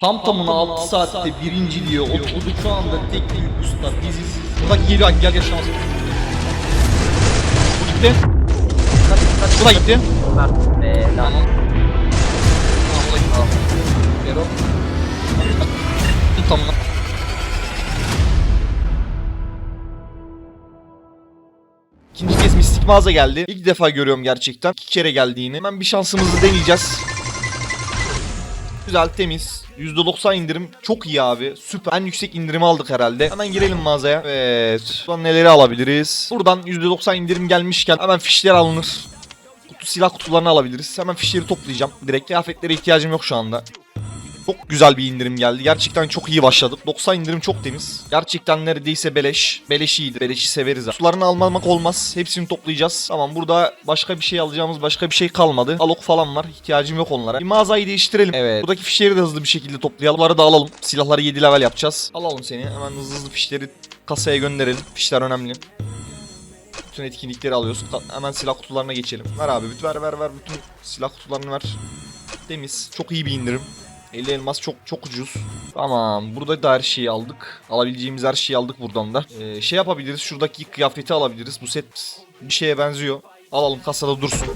Tam tamına 6 saatte birinciliğe oturduk şu anda tek büyük usta biziz. Buradaki geliyor gel gel şuna bas. Bu gitti. Bu da gitti. Mert be lan. Tamam. Bu da gitti. Vero. Tamam. İkinci kez mistik mağaza geldi. İlk defa görüyorum gerçekten. İki kere geldiğini. Hemen bir şansımızı deneyeceğiz. Güzel, temiz. %90 indirim. Çok iyi abi. Süper. En yüksek indirimi aldık herhalde. Hemen girelim mağazaya. Evet. Buradan neleri alabiliriz? Buradan %90 indirim gelmişken hemen fişler alınır. Kutu silah kutularını alabiliriz. Hemen fişleri toplayacağım. Direkt kıyafetlere ihtiyacım yok şu anda. Çok güzel bir indirim geldi. Gerçekten çok iyi başladık. 90 indirim çok temiz. Gerçekten neredeyse beleş. Beleş iyiydi. Beleşi severiz. Sularını almamak olmaz. Hepsini toplayacağız. Tamam burada başka bir şey alacağımız başka bir şey kalmadı. Alok falan var. İhtiyacım yok onlara. Bir mağazayı değiştirelim. Evet. Buradaki fişleri de hızlı bir şekilde toplayalım. Bunları da alalım. Silahları 7 level yapacağız. Alalım seni. Hemen hızlı hızlı fişleri kasaya gönderelim. Fişler önemli. Bütün etkinlikleri alıyoruz. Ka- Hemen silah kutularına geçelim. Ver abi. Ver ver ver. Bütün silah kutularını ver. Temiz. Çok iyi bir indirim. 50 elmas çok çok ucuz. Tamam burada da her şeyi aldık. Alabileceğimiz her şeyi aldık buradan da. Ee, şey yapabiliriz şuradaki kıyafeti alabiliriz. Bu set bir şeye benziyor. Alalım kasada dursun.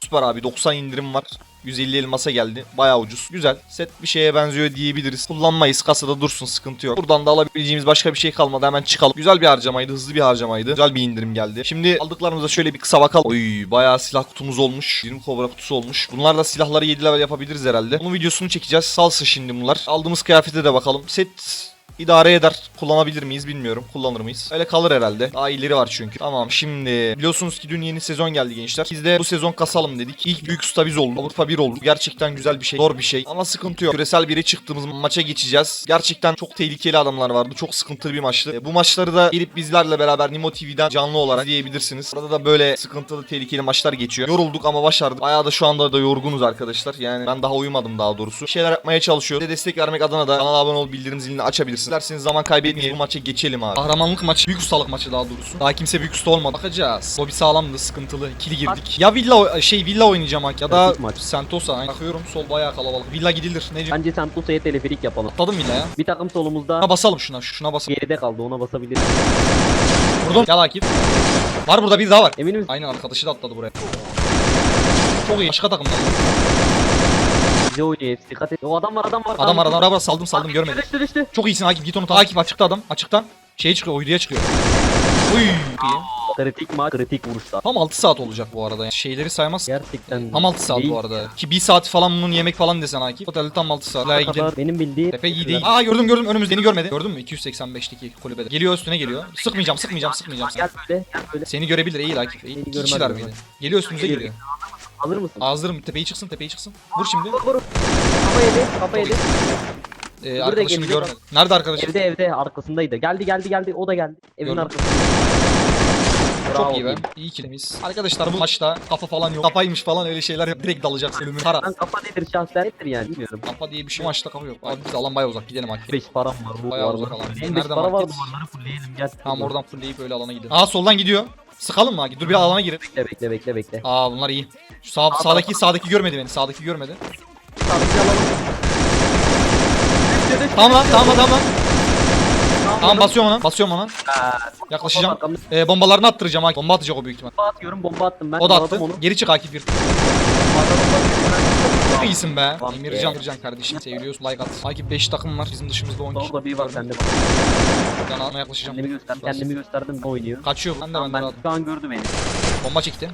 Süper abi 90 indirim var. 150 elmasa geldi. Bayağı ucuz. Güzel. Set bir şeye benziyor diyebiliriz. Kullanmayız. Kasada dursun. Sıkıntı yok. Buradan da alabileceğimiz başka bir şey kalmadı. Hemen çıkalım. Güzel bir harcamaydı. Hızlı bir harcamaydı. Güzel bir indirim geldi. Şimdi aldıklarımıza şöyle bir kısa bakalım. Oy bayağı silah kutumuz olmuş. 20 kobra kutusu olmuş. Bunlarla silahları 7 level yapabiliriz herhalde. Bunun videosunu çekeceğiz. Salsa şimdi bunlar. Aldığımız kıyafete de bakalım. Set İdare eder. Kullanabilir miyiz bilmiyorum. Kullanır mıyız? Öyle kalır herhalde. Daha iyileri var çünkü. Tamam şimdi biliyorsunuz ki dün yeni sezon geldi gençler. Biz de bu sezon kasalım dedik. İlk büyük usta biz olduk. Avrupa 1 oldu. Gerçekten güzel bir şey. Zor bir şey. Ama sıkıntı yok. Küresel 1'e çıktığımız maça geçeceğiz. Gerçekten çok tehlikeli adamlar vardı. Çok sıkıntılı bir maçtı. E, Bu maçları da gelip bizlerle beraber Nimo TV'den canlı olarak izleyebilirsiniz. Burada da böyle sıkıntılı tehlikeli maçlar geçiyor. Yorulduk ama başardık. Bayağı da şu anda da yorgunuz arkadaşlar. Yani ben daha uyumadım daha doğrusu. Bir şeyler yapmaya çalışıyor. Size destek vermek adına da kanala abone ol bildirim zilini açabilirsiniz. Derseniz zaman kaybetmeyelim. Bu maça geçelim abi. Kahramanlık maçı. Büyük ustalık maçı daha doğrusu. Daha kimse büyük usta olmadı. Bakacağız. Bobby sağlamdı. Sıkıntılı. İkili girdik. Ya villa şey villa oynayacağım hak ya da maç. Sentosa. Aynen. Bakıyorum sol bayağı kalabalık. Villa gidilir. Ne diyorsun? Bence Santosa'ya teleferik yapalım. Atladım villaya. Bir takım solumuzda Şuna basalım şuna. Şuna basalım. geride kaldı ona basabiliriz. Vurdum. Gel Akif. Var burada bir daha var. Emin misin? Aynen arkadaşı da atladı buraya. Çok iyi. Başka takımdan. Hepsi. Dikkat et. O adam var adam var. Adam var adam. Araba saldım saldım görmedim. Düştü düştü. Çok iyisin Akif git onu takip. Akif açıkta adam. Açıktan. Şey çıkıyor uyduya çıkıyor. Uy. iyi. Kritik maç kritik vuruşlar. Tam 6 saat olacak bu arada. Yani şeyleri saymaz. Gerçekten. Tam 6 saat bu arada. Ki 1 saat falan bunun yemek falan desen Akif. Otelde tam 6 saat. Laya gidelim. Benim bildiğim. Tepe iyi değil. Aa gördüm gördüm önümüzde yeni görmedi. Gördün mü? 285'teki kulübede. Geliyor üstüne geliyor. Sıkmayacağım sıkmayacağım sıkmayacağım. Gel böyle gel böyle. Seni görebilir eğil Akif. İki görmez kişiler mi? miydi? Geliyor üstümüze Geliyor. Alır mısın? Ağzırım tepeyi çıksın tepeyi çıksın. Vur şimdi. Vur vur. Kafa yedi kafa yedi. Ee, da arkadaşını geliyor. görmedi. Nerede arkadaşın? Evde evde arkasındaydı. Geldi geldi geldi o da geldi. Evin Gördüm. arkasında. Çok iyi be. diyeyim. İyi kilimiz. Arkadaşlar bu maçta kafa falan yok. Kafaymış falan öyle şeyler yap. Direkt dalacak ölümün. Para. Ben kafa nedir şahsen nedir yani bilmiyorum. Kafa diye bir şey. Maçta kafa yok. Abi biz alan bayağı uzak. Gidelim Akif. 5 param var. Bu Bayağı uzak alan. Benim Nerede 5 para var market? duvarları fullleyelim gel. Tamam oradan fullleyip öyle alana gidelim. Aa soldan gidiyor. Sıkalım mı? Dur bir alana girin. Bekle bekle bekle bekle. Aa bunlar iyi. Şu sağ, sağdaki sağdaki görmedi beni. Sağdaki görmedi. Sağdaki alalım. Tamam lan tamam tamam. Tamam oğlum. basıyorum ona. Basıyorum ona. Ha, Yaklaşacağım. arkamda Ee, bombalarını attıracağım Akif. Bomba atacak o büyük ihtimal. bomba atıyorum bomba attım ben. O da Yakaladım attı. Onu. Geri çık Akif bir. Çok iyisin be. Bak Emircan. Emircan kardeşim. Seviliyoruz. Like at. Akif 5 takım var. Bizim dışımızda 10 kişi. Orada bir var sende bak. Ben almaya yaklaşacağım. Kendimi göster. Kendimi gösterdim ne oynuyor. Kaçıyor. Ben de ben Tamam de ben şu an gördü beni. Bomba çekti.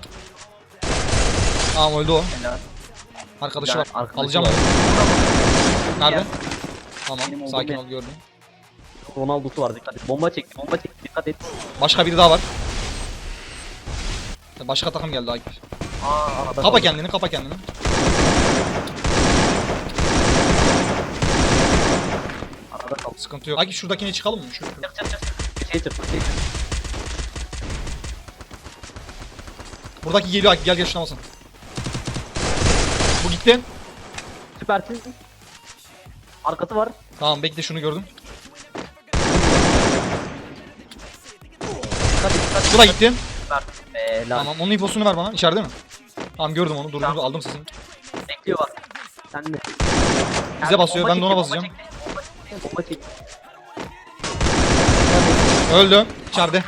Tamam öldü o. Helal. Arkadaşı var. arkadaşı Alacağım var. onu. Nerede? Tamam. Benim Sakin ol gördüm. Ronaldo'su var dikkat et. Bomba çekti bomba çekti dikkat et. Başka biri daha var. Başka takım geldi Akif. Aa Kapa kaldı. kendini, kapa kendini. Arada kaldı. Sıkıntı yok. Akif şuradakine çıkalım mı? Şu. Çık çık çık. Şey çık şey çık. Buradaki geliyor Akif. Gel gel şuna basın. Bu gitti. Süpersin. Arkası var. Tamam bekle şunu gördüm. Bu da gitti. Süpersin. Be lan. Tamam onun infosunu ver bana. İçeride mi? Tamam gördüm onu. Durdum aldım sesini. Bekliyor bak. Sen de. Bize basıyor. Ben de ona Bomba basacağım. çekti, Bomba çekti. Öldü. İçeride.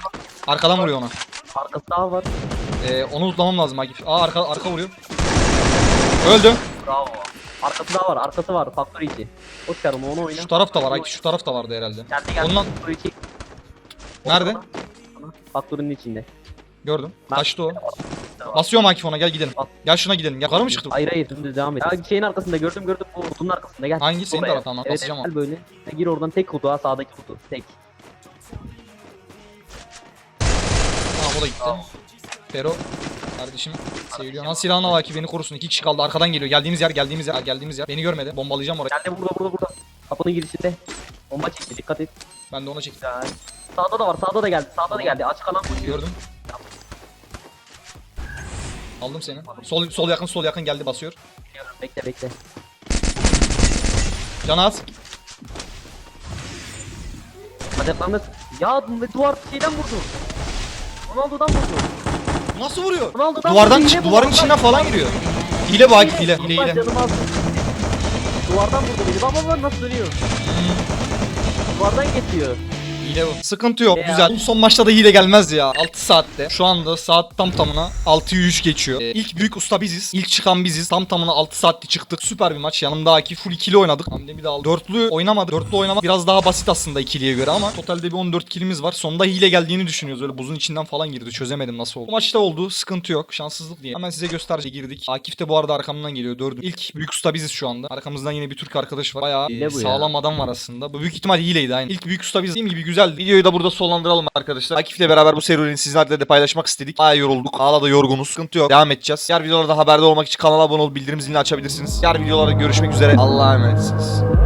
Arkadan vuruyor ona. Arkası daha var. Ee, onu tutlamam lazım Akif. Aa arka arka vuruyor. Öldü. Bravo. Arkası daha var. Arkası var. Faktör içi. Boş ver onu onu oyna. Şu taraf da var. Akif şu taraf da vardı herhalde. Geldi geldi. Ondan Faktör içi. nerede? Faktörün içinde. Gördüm. Ben- Kaçtı o. Basıyorum Akif ona gel gidelim. Bas. Gel şuna gidelim. Yukarı mı çıktı? Hayır hayır dümdüz devam et. Ya şeyin arkasında gördüm gördüm bu kutunun arkasında gel. Hangi? Senin Oraya. taraf, tamam, evet, basacağım Gel böyle. Ya gir oradan tek kutu ha sağdaki kutu. Tek. Tamam o da gitti. Fero kardeşim seviliyor. Lan silahını al Akif beni korusun. İki kişi kaldı. Arkadan geliyor. Geldiğimiz yer geldiğimiz yer geldiğimiz yer. Beni görmedi. Bombalayacağım orayı. Geldi burada burada burada. Kapının girişinde. Bomba çekti dikkat et. Ben de ona çektim. Güzel. Sağda da var sağda da geldi sağda da geldi. Açık alan koşuyor. Gördüm. Aldım seni. Sol sol yakın sol yakın geldi basıyor. Bekle bekle. Can az. Bacaklarını... Ya duvar şeyden vurdu. Ronaldo'dan vurdu. Nasıl vuruyor? Ronaldo'dan Duvardan çık, duvarın içinden falan giriyor. Hile bu Akif hile. Hile hile. Duvardan vurdu beni. Baba baba nasıl dönüyor? Duvardan geçiyor. Hile bu. Sıkıntı yok. Ya. Güzel. Son maçta da hile gelmez ya. 6 saatte. Şu anda saat tam tamına 6'yı 3 geçiyor. Ee, ilk büyük usta biziz. İlk çıkan biziz. Tam tamına 6 saatte çıktık. Süper bir maç. Yanımda Akif full ikili oynadık. Hamle bir de aldı. Dörtlü oynamadık. Dörtlü oynamak biraz daha basit aslında ikiliye göre ama totalde bir 14 kilimiz var. Sonunda hile geldiğini düşünüyoruz. Öyle buzun içinden falan girdi. Çözemedim nasıl oldu. Bu maçta oldu. Sıkıntı yok. Şanssızlık diye. Hemen size göstereceğim. Girdik. Akif de bu arada arkamdan geliyor. Dördüncü. İlk büyük usta biziz şu anda. Arkamızdan yine bir Türk arkadaş var. Bayağı e, bu ya. sağlam adam var aslında. Bu büyük ihtimal hileydi aynı. İlk büyük usta biz dediğim gibi güzel. Videoyu da burada sonlandıralım arkadaşlar. Akif'le beraber bu serüveni sizlerle de paylaşmak istedik. Bayağı yorulduk. Hala da yorgunuz. Sıkıntı yok. Devam edeceğiz. Diğer videolarda haberdar olmak için kanala abone olup bildirim zilini açabilirsiniz. Diğer videolarda görüşmek üzere. Allah'a emanetsiniz.